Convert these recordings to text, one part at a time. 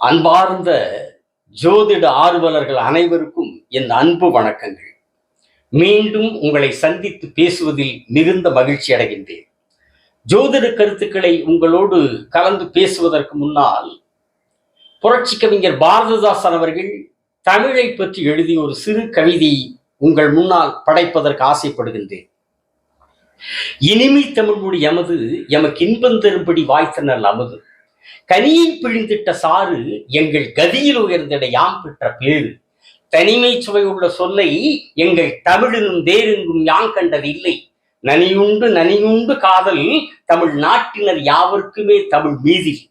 அன்பார்ந்த ஜோதிட ஆர்வலர்கள் அனைவருக்கும் என் அன்பு வணக்கங்கள். மீண்டும் உங்களை சந்தித்து பேசுவதில் மிகுந்த மகிழ்ச்சி அடைகின்றேன். ஜோதிட கருத்துக்களை உங்களோடு கலந்து பேசுவதற்கு முன்னால் புரட்சி கவிஞர் பாரதிதாசன் அவர்கள் தமிழை பற்றி எழுதிய ஒரு சிறு கவிதை உங்கள் முன்னால் படைப்பதற்கு ஆசைப்படுகின்றேன். இனிமை தமிழ் மொழி எமது எமக்கு இன்பம் தரும்படி வாய்த்தனல் அமது. கனியை பிழிந்திட்ட சாறு எங்கள் கதியில் உயர்ந்திட யாம் பெற்ற பேரு தனிமை சுவையுள்ள சொல்லை எங்கள் தமிழிலும் வேறெங்கும் யாங் கண்டது இல்லை. நனியுண்டு நனியுண்டு காதல் தமிழ் நாட்டினர் யாவர்க்குமே தமிழ் மீதி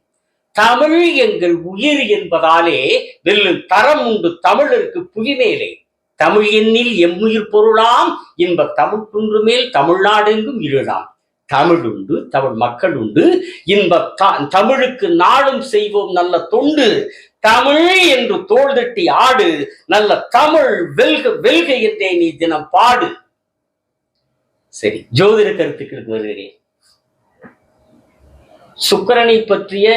தமிழ் எங்கள் உயிர் என்பதாலே வெல்லும் தரம் உண்டு தமிழருக்கு புகிமேலே தமிழ் எண்ணில் எம்முயிர் பொருளாம் இன்ப தமிழ் குன்று மேல் தமிழ்நாடெங்கும் இருளாம். தமிழ் உண்டு தமிழ் மக்கள் உண்டு இன்ப தமிழுக்கு நாடும் செய்வோம் நல்ல தொண்டு. தமிழ் என்று தோள் தட்டி ஆடு நல்ல தமிழ் வெல்க வெல்க என்றே நீ தினம் பாடு. சரி ஜோதிட கருத்துக்களுக்கு வருகிறேன். சுக்கரனை பற்றிய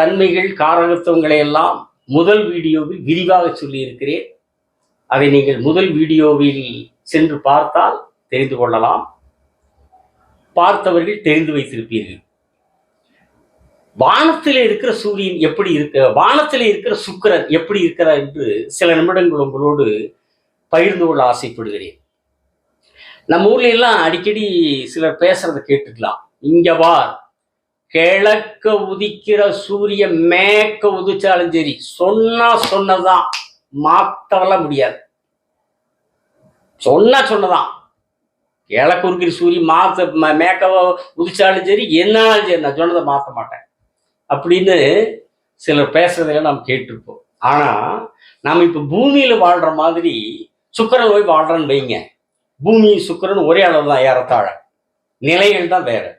தன்மைகள் காரகத்துவங்களை எல்லாம் முதல் வீடியோவில் விரிவாக சொல்லியிருக்கிறேன். அதை நீங்கள் முதல் வீடியோவில் சென்று பார்த்தால் தெரிந்து கொள்ளலாம். பார்த்தவர்கள் தெரிந்து வைத்திருப்பீர்கள். வானத்தில் இருக்கிற சூரியன் எப்படி இருக்க வானத்தில் இருக்கிற சுக்கிரன் எப்படி இருக்கிறார் என்று சில நிமிடங்கள் உங்களோடு பகிர்ந்து கொள்ள ஆசைப்படுகிறேன். நம்ம ஊர்ல எல்லாம் அடிக்கடி சிலர் பேசுறத கேட்டுக்கலாம். இங்க வார் கிழக்க உதிக்கிற சூரியன் மேக்க உதிச்சாலும் சரி சொன்னா சொன்னதான் மாத்தவெல்லாம் முடியாது. சொன்னா சொன்னதான். கிழக்கு குறுக்கிற சூரியன் மாத்த மேக்கவோ உதிச்சாலும் சரி என்னாலும் சரி நான் சொன்னதை மாற்ற மாட்டேன். அப்படின்னு சிலர் பேசுறதையெல்லாம் நாம் கேட்டிருப்போம். ஆனால் நாம் இப்போ பூமியில் வாழ்கிற மாதிரி சுக்கரன் போய் வாழ்கிறேன்னு வைங்க. பூமி சுக்கரன் ஒரே அளவு தான் ஏறத்தாழ. நிலைகள் தான் வேறு.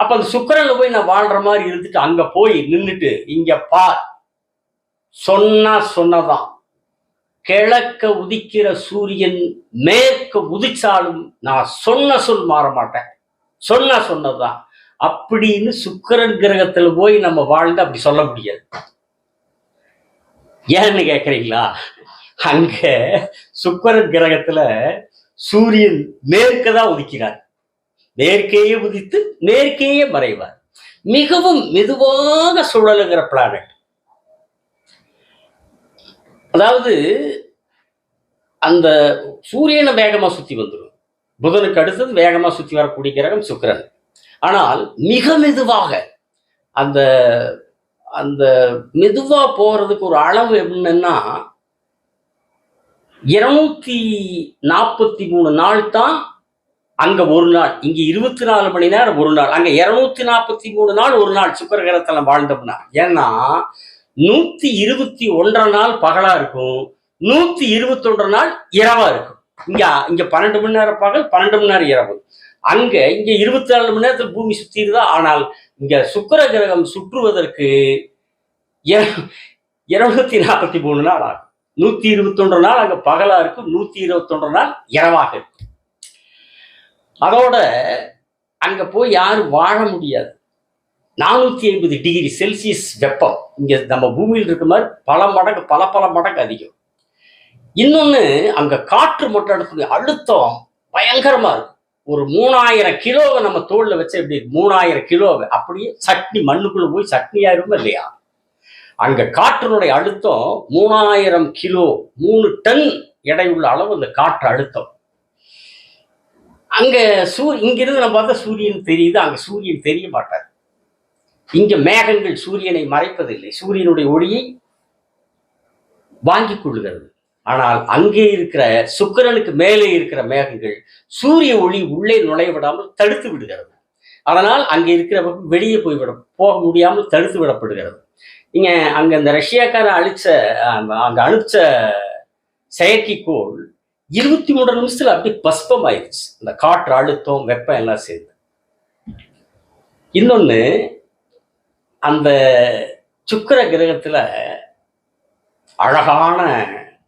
அப்போ அந்த சுக்கரனில் போய் நான் வாழ்கிற மாதிரி இருந்துட்டு அங்கே போய் நின்றுட்டு இங்கே பார். சொன்னா சொன்னதான். கிழக்க உதிக்கிற சூரியன் மேற்க உதிச்சாலும் நான் சொன்ன சொல் மாற மாட்டேன். சொன்னா சொன்னதுதான். அப்படின்னு சுக்கரன் கிரகத்துல போய் நம்ம வாழ்ந்து அப்படி சொல்ல முடியாது. ஏன்னு கேக்குறீங்களா? அங்க சுக்கரன் கிரகத்துல சூரியன் மேற்க தான் உதிக்கிறார். மேற்கேயே உதித்து மேற்கேயே மறைவார். மிகவும் மெதுவாக சுழலுகிற பிளானட் அதாவது அந்த சூரியனை வேகமா சுத்தி வந்துடும் புதனுக்கு அடுத்தது வேகமா சுத்தி வரக்கூடிய கிரகம் சுக்கரன். ஆனால் மிக மெதுவாக அந்த அந்த மெதுவா போறதுக்கு ஒரு அளவு என்னன்னா இருநூத்தி நாற்பத்தி மூணு நாள் தான் அங்க ஒரு நாள். இங்க இருபத்தி நாலு மணி நேரம் ஒரு நாள். அங்க இருநூத்தி நாற்பத்தி மூணு நாள் ஒரு நாள் சுக்கர கிரகத்தில் வாழ்ந்தோம்னா. ஏன்னா நூத்தி இருபத்தி ஒன்றரை நாள் பகலா இருக்கும். நூத்தி இருபத்தி ஒன்றரை நாள் இரவா இருக்கும். இங்க இங்க பன்னெண்டு மணி நேரம் பகல் பன்னெண்டு மணி நேரம் இரவு. அங்க இங்க இருபத்தி நாலு மணி நேரத்தில் பூமி சுத்திடுதா ஆனால் இங்க சுக்கிர கிரகம் சுற்றுவதற்கு இருநூத்தி நாற்பத்தி மூணு நாள் ஆகும். நூத்தி இருபத்தொன்று நாள் அங்க பகலா இருக்கும். நூத்தி இருபத்தொன்று நாள் இரவாக இருக்கும். அதோட அங்க போய் யாரும் வாழ முடியாது. நானூத்தி ஐம்பது டிகிரி செல்சியஸ் வெப்பம். இங்க நம்ம பூமியில் இருக்க மாதிரி பல மடங்கு பல பல மடங்கு அதிகம். இன்னொன்னு அங்க காற்று மட்டும் இடத்துல அழுத்தம் பயங்கரமா இருக்கும். ஒரு மூணாயிரம் கிலோவை நம்ம தோல்ல வச்சு எப்படி மூணாயிரம் கிலோவை. அப்படியே சட்னி மண்ணுக்குள்ள போய் சட்னி ஆயிருமா இல்லையா? அங்க காற்றினுடைய அழுத்தம் மூணாயிரம் கிலோ மூணு டன் எடையுள்ள அளவு அந்த காற்று அழுத்தம். அங்க சூ இங்கிருந்து நம்ம பார்த்தா சூரியன் தெரியுது அங்க சூரியன் தெரிய மாட்டார். இங்க மேகங்கள் சூரியனை மறைப்பதில்லை. சூரியனுடைய ஒளியை வாங்கிக் கொள்கிறது. ஆனால் அங்கே இருக்கிற சுக்கிரனுக்கு மேலே இருக்கிற மேகங்கள் சூரிய ஒளி உள்ளே நுழைய விடாமல் தடுத்து விடுகிறது. அதனால் அங்கே இருக்கிறவர்கள் வெளியே போய்விட போக முடியாமல் தடுத்து விடப்படுகிறது. நீங்க அங்க இந்த ரஷ்யாக்கார அழிச்ச அங்க அனுப்பிச்ச செயற்கைக்கோள் இருபத்தி மூன்று நிமிஷத்துல அப்படியே பஸ்பம் ஆயிடுச்சு இந்த காற்று அழுத்தம் வெப்பம் எல்லாம் சேர்ந்து. இன்னொன்னு அந்த சுக்கிர கிரகத்தில் அழகான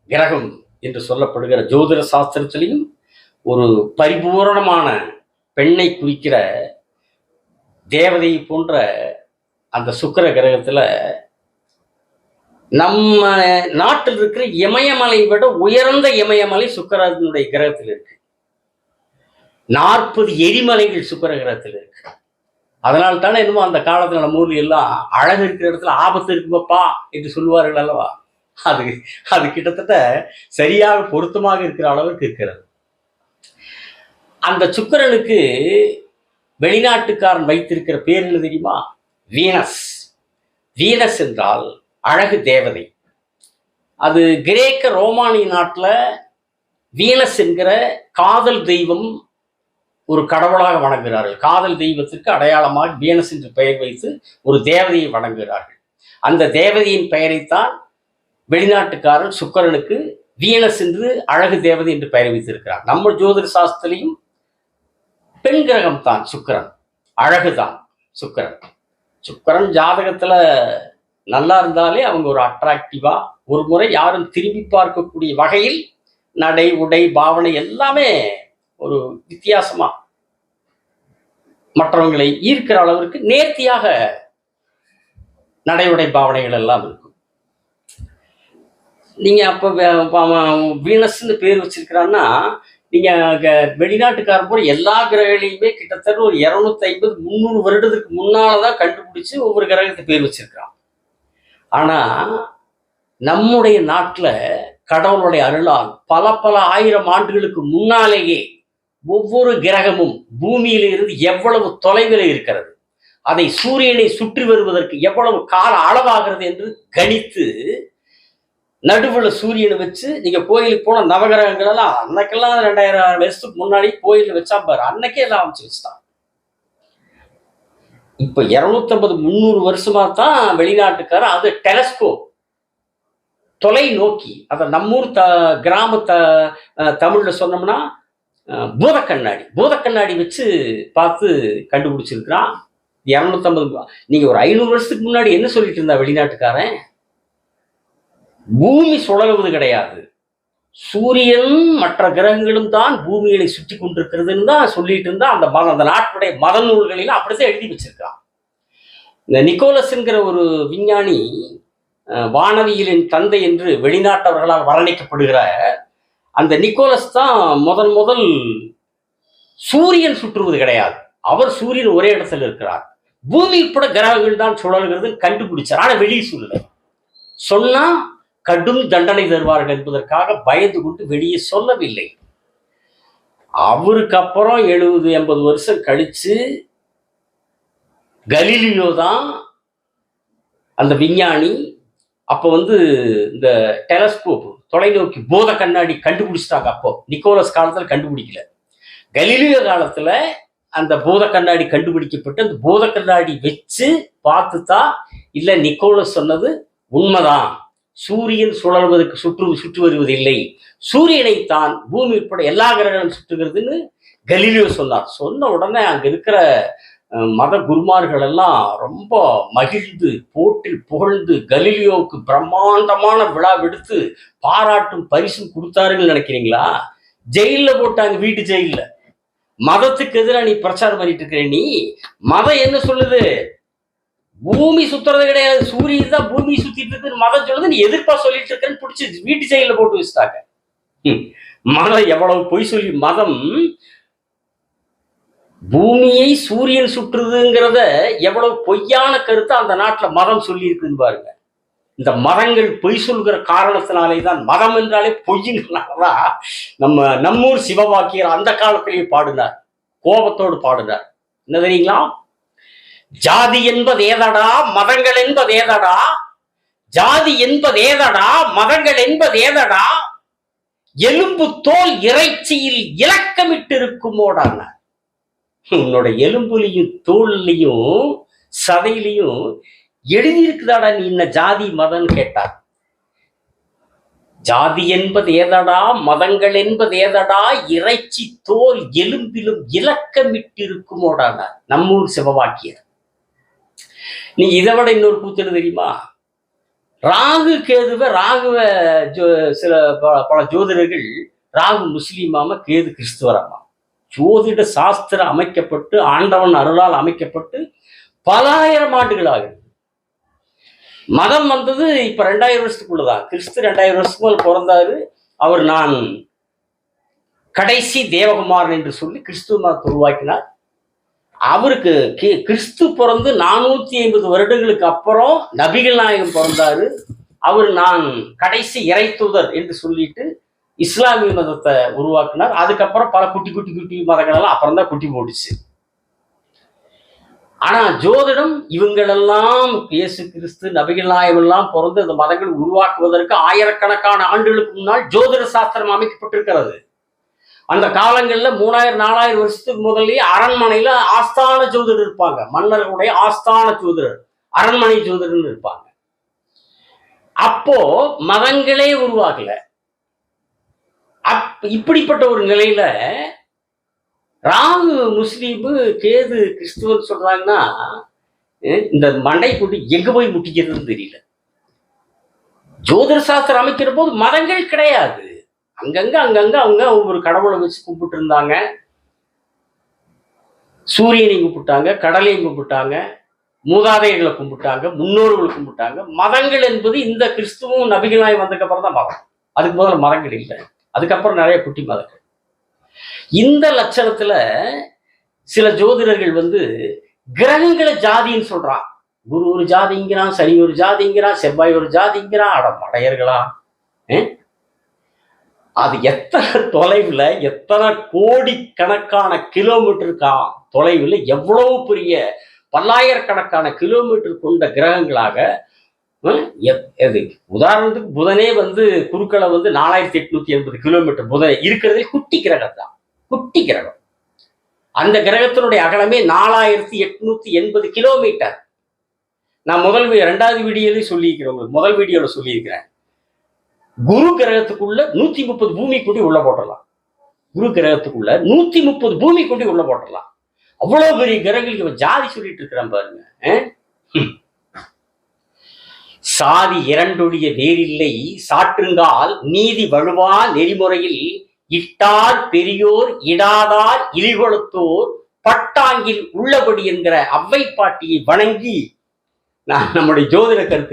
கிரகம் என்று சொல்லப்படுகிற ஜோதிட சாஸ்திரத்திலையும் ஒரு பரிபூரணமான பெண்ணை குறிக்கிற தேவதை போன்ற அந்த சுக்கிர கிரகத்தில் நம்ம நாட்டில் இருக்கிற இமயமலை விட உயர்ந்த இமயமலை சுக்கரனுடைய கிரகத்தில் இருக்கு. நாற்பது எரிமலைகள் சுக்கர கிரகத்தில் இருக்கு. அதனால தானே என்னமோ அந்த காலத்துல நம்ம ஊர்ல எல்லாம் அழகு இருக்கிற இடத்துல ஆபத்து இருக்குமாப்பா என்று சொல்லுவார்கள் அல்லவா? அது அது கிட்டத்தட்ட சரியாக பொருத்தமாக இருக்கிற அளவுக்கு இருக்கிறது. அந்த சுக்கிரனுக்கு வெளிநாட்டுக்காரன் வைத்திருக்கிற பேர் என்ன தெரியுமா? வீனஸ். வீனஸ் என்றால் அழகு தேவதை. அது கிரேக்க ரோமானிய நாட்டில் வீனஸ் என்கிற காதல் தெய்வம் ஒரு கடவுளாக வணங்குகிறார்கள். காதல் தெய்வத்திற்கு அடையாளமாக வீனஸ் என்று பெயர் வைத்து ஒரு தேவதையை வணங்குகிறார்கள். அந்த தேவதையின் பெயரைத்தான் வெளிநாட்டுக்காரன் சுக்கரனுக்கு வீனஸ் என்று அழகு தேவதை என்று பெயர் வைத்திருக்கிறார். நம்ம ஜோதிட சாஸ்திரத்திலையும் பெண் கிரகம் தான் சுக்கிரன். அழகுதான் சுக்கிரன். சுக்கரன் ஜாதகத்தில் நல்லா இருந்தாலே அவங்க ஒரு அட்ராக்டிவா ஒரு முறை யாரும் திரும்பி பார்க்கக்கூடிய வகையில் நடை உடை பாவனை எல்லாமே ஒரு வித்தியாசமாக மற்றவங்களை ஈர்க்கிற அளவிற்கு நேர்த்தியாக நடை உடை பாவனைகள் எல்லாம் இருக்கும். நீங்கள் அப்போ வீனஸ்ன்னு பேர் வச்சிருக்கிறான்னா நீங்கள் க- வெளிநாட்டுக்காரர் போற எல்லா கிரகங்களையுமே கிட்டத்தட்ட ஒரு இரநூத்தி ஐம்பது முந்நூறு வருடத்துக்கு முன்னாலதான் கண்டுபிடிச்சி ஒவ்வொரு கிரகத்தை பேர் வச்சிருக்கிறான். ஆனால் நம்முடைய நாட்டில் கடவுளுடைய அருளால் பல பல ஆயிரம் ஆண்டுகளுக்கு முன்னாலேயே ஒவ்வொரு கிரகமும் பூமியிலிருந்து எவ்வளவு தொலைவில் இருக்கிறது? அதை சூரியனை சுற்றி வருவதற்கு எவ்வளவு கால அளவாகிறது என்று கணித்து நடுவில் சூரியனை வச்சு நீங்கள் கோயிலுக்கு போன நவகிரகங்கள் எல்லாம் அன்னைக்கெல்லாம் ரெண்டாயிரம் வருஷத்துக்கு முன்னாடி கோயிலில் வச்சா பாரு அன்னைக்கே எல்லாம் அமைச்சு வச்சுட்டான். இப்போ இருநூத்தம்பது முந்நூறு வருஷமா தான் வெளிநாட்டுக்கார அது டெலஸ்கோப் தொலைநோக்கி அதை நம்மூர் த கிராம த தமிழில் சொன்னோம்னா அஹ் பூதக்கண்ணாடி. பூதக்கண்ணாடி வச்சு பார்த்து கண்டுபிடிச்சிருக்கிறான். இரநூத்தம்பது நீங்க ஒரு ஐநூறு வருஷத்துக்கு முன்னாடி என்ன சொல்லிட்டு இருந்தா வெளிநாட்டுக்காரன்? பூமி சுழலுவது கிடையாது. சூரியன் மற்ற கிரகங்களும் தான் பூமியை சுற்றி கொண்டிருக்கிறதுன்னு தான் சொல்லிட்டு இருந்தா அந்த மத அந்த நாட்டுடைய மத நூல்களில் அப்படிதான் எழுதி வச்சிருக்கான் இந்த நிக்கோலஸ்ங்கிற ஒரு விஞ்ஞானி வானவியலின் தந்தை என்று வெளிநாட்டவர்களால் வர்ணிக்கப்படுகிற அந்த நிக்கோலஸ் தான் முதல் முதல் சூரியன் சுற்றுவது கிடையாது. அவர் சூரியன் ஒரே இடத்துல இருக்கிறார். பூமி உட்பட கிரகங்கள் தான் சுழல்கிறது கண்டுபிடிச்சார். ஆனால் வெளியே சொல்லல சொன்னா கடும் தண்டனை தருவார்கள் என்பதற்காக பயந்து கொண்டு வெளியே சொல்லவில்லை. அவருக்கு அப்புறம் எழுபது எண்பது வருஷம் கழிச்சு கலீலியோ தான் அந்த விஞ்ஞானி அப்போ வந்து இந்த டெலஸ்கோப் தொலைநோக்கி போத கண்ணாடி கண்டுபிடிச்சிட்டாங்க அப்போ. நிக்கோலஸ் காலத்துல கண்டுபிடிக்கல. கலீலியோ காலத்துல அந்த பூத கண்ணாடி கண்டுபிடிக்கப்பட்டு அந்த போத கண்ணாடி வச்சு பார்த்து தான் இல்ல நிக்கோலஸ் சொன்னது உண்மைதான். சூரியன் சுழல்வதற்கு சுற்று சுற்றி வருவதில்லை. சூரியனை தான் பூமி உட்பட எல்லா கிரகங்களும் சுற்றுகிறதுன்னு கலீலியோ சொன்னார். சொன்ன உடனே அங்க இருக்கிற மத குருமார்கள் எல்லாம் ரொம்ப மகிழ்ந்து போட்டில் புகழ்ந்து கலிலியோவுக்கு பிரம்மாண்டமான விழா விடுத்து பாராட்டும் பரிசும் கொடுத்தாருன்னு நினைக்கிறீங்களா? ஜெயிலில் போட்டாங்க வீட்டு ஜெயில்ல. மதத்துக்கு எதிராக நீ பிரச்சாரம் பண்ணிட்டு இருக்கிற நீ மதம் என்ன சொல்லுது? பூமி சுத்துறது கிடையாது. சூரியன் தான் பூமி சுத்திட்டு இருக்குன்னு மதம் சொல்லுது. நீ எதிர்ப்பா சொல்லிட்டு இருக்கேன்னு பிடிச்சி வீட்டு ஜெயிலில் போட்டு வச்சுட்டாங்க. ஹம். மதம் எவ்வளவு பொய் சொல்லி மதம் பூமியை சூரியன் சுற்றுதுங்கிறத எவ்வளவு பொய்யான கருத்தை அந்த நாட்டில் மதம் சொல்லி இருக்குன்னு பாருங்க. இந்த மதங்கள் பொய் சொல்கிற காரணத்தினாலே தான் மதம் என்றாலே பொய்யினாலதான் நம்ம நம்மூர் சிவவாக்கியர் அந்த காலத்திலேயே பாடினார். கோபத்தோடு பாடினார். என்ன தெரியுங்களா? ஜாதி என்பது ஏதடா மதங்கள் என்பது ஏதடா? ஜாதி என்பது ஏதடா மதங்கள் என்பது ஏதடா? எலும்பு தோல் இறைச்சியில் இலக்கமிட்டு இருக்குமோடான உன்னோட எலும்புலையும் தோல்லையும் சதையிலையும் எழுதியிருக்குதாடா நீ என்ன ஜாதி மதம்னு கேட்டார் ஜாதி என்பது ஏதடா மதங்கள் என்பது ஏதடா இறைச்சி தோல் எலும்பிலும் இலக்கமிட்டிருக்குமோடான நம்மூர் சிவவாக்கியர் நீ இதை விட இன்னொரு கூத்து தெரியுமா? ராகு கேதுவ ராகுவ ஜோ சில பல ஜோதிடர்கள் ராகு முஸ்லீமாம கேது கிறிஸ்துவராமா ஜோதிட சாஸ்திரம் அமைக்கப்பட்டு ஆண்டவன் அருளால் அமைக்கப்பட்டு பல ஆயிரம் ஆண்டுகள் மதம் வந்தது இப்ப ரெண்டாயிரம் வருஷத்துக்குள்ளதான் கிறிஸ்து ரெண்டாயிரம் வருஷத்துக்கு பிறந்தாரு. அவர் நான் கடைசி தேவகுமாரன் என்று சொல்லி கிறிஸ்துவ மதத்தை உருவாக்கினார். அவருக்கு கி- கிறிஸ்து பிறந்து நானூத்தி ஐம்பது வருடங்களுக்கு அப்புறம் நபிகள் நாயகம் பிறந்தாரு. அவர் நான் கடைசி இறைத்துதர் என்று சொல்லிட்டு இஸ்லாமிய மதத்தை உருவாக்கினார். அதுக்கப்புறம் பல குட்டி குட்டி குட்டி மதங்கள் எல்லாம் அப்புறம் தான் குட்டி போட்டுச்சு. ஆனா ஜோதிடம் இவங்களெல்லாம் இயேசு கிறிஸ்து நபிகள் எல்லாம் பிறந்து இந்த மதங்கள் உருவாக்குவதற்கு ஆயிரக்கணக்கான ஆண்டுகளுக்கு முன்னால் ஜோதிட சாஸ்திரம் அமைக்கப்பட்டிருக்கிறது. அந்த காலங்களில் மூணாயிரம் நாலாயிரம் வருஷத்துக்கு முதல்லயே அரண்மனையில ஆஸ்தான ஜோதிடர் இருப்பாங்க. மன்னர்களுடைய ஆஸ்தான ஜோதிடர் அரண்மனை ஜோதிடர்னு இருப்பாங்க. அப்போ மதங்களே உருவாகல. அப் இப்படிப்பட்ட ஒரு நிலையில ராகு முஸ்லீமு கேது கிறிஸ்துவன் சொல்றாங்கன்னா இந்த மண்டை கொண்டு எங்க போய் முட்டிக்கிறதுன்னு தெரியல. ஜோதிட சாஸ்திரம் அமைக்கிற போது மதங்கள் கிடையாது. அங்கங்க அங்கங்க அவங்க ஒவ்வொரு கடவுளை வச்சு கும்பிட்டு இருந்தாங்க. சூரியனை கும்பிட்டாங்க கடலையும் கும்பிட்டாங்க மூதாதையர்களை கும்பிட்டாங்க முன்னோர்களை கும்பிட்டாங்க. மதங்கள் என்பது இந்த கிறிஸ்துவும் நபிகளாய் வந்ததுக்கு அப்புறம் தான் மதம். அதுக்கு முதல்ல மதங்கள் இல்லை. அதுக்கப்புறம் நிறைய குட்டி மதங்கள் இந்த லட்சணத்துல சில ஜோதிடர்கள் வந்து கிரகங்களை ஜாதின்னு சொல்றான். குரு ஒரு ஜாதிங்கிறான் சனி ஒரு ஜாதிங்கிறான் செவ்வாய் ஒரு ஜாதிங்கிறான் அட படையர்களா? அது எத்தனை தொலைவில் எத்தனை கோடி கணக்கான கிலோமீட்டருக்கா தொலைவில் எவ்வளவு பெரிய பல்லாயிரக்கணக்கான கிலோமீட்டர் கொண்ட கிரகங்களாக உதாரணத்துக்கு புதனே வந்து குறுக்களை வந்து நாலாயிரத்தி எட்நூத்தி எண்பது கிலோமீட்டர் புதனை இருக்கிறதே குட்டி கிரகம் தான். குட்டி கிரகம். அந்த கிரகத்தினுடைய அகலமே நாலாயிரத்தி எட்நூத்தி எண்பது கிலோமீட்டர் நான் முதல் வீ- ரெண்டாவது வீடியோலையும் சொல்லியிருக்கிறேன் உங்களுக்கு. முதல் வீடியோல சொல்லியிருக்கிறேன். குரு கிரகத்துக்குள்ள நூத்தி முப்பது பூமி கூட்டி உள்ள போட்டலாம் குரு கிரகத்துக்குள்ள நூத்தி முப்பது பூமி கூட்டி உள்ள போட்டலாம் அவ்வளவு பெரிய கிரகங்களுக்கு ஜாதி சொல்லிட்டு இருக்கிறான் பாருங்க ஹம். சாதி இரண்டொழிய வேறில்லை. சாற்றுங்கால் நீதி வழுவா நெறிமுறையில் இட்டார் பெரியோர் இடாதார் இழிகொளுத்தோர் பட்டாங்கில் உள்ளபடி என்கிற அவ்வை பாட்டியை வணங்கி நான் நம்முடைய ஜோதிட கருத்து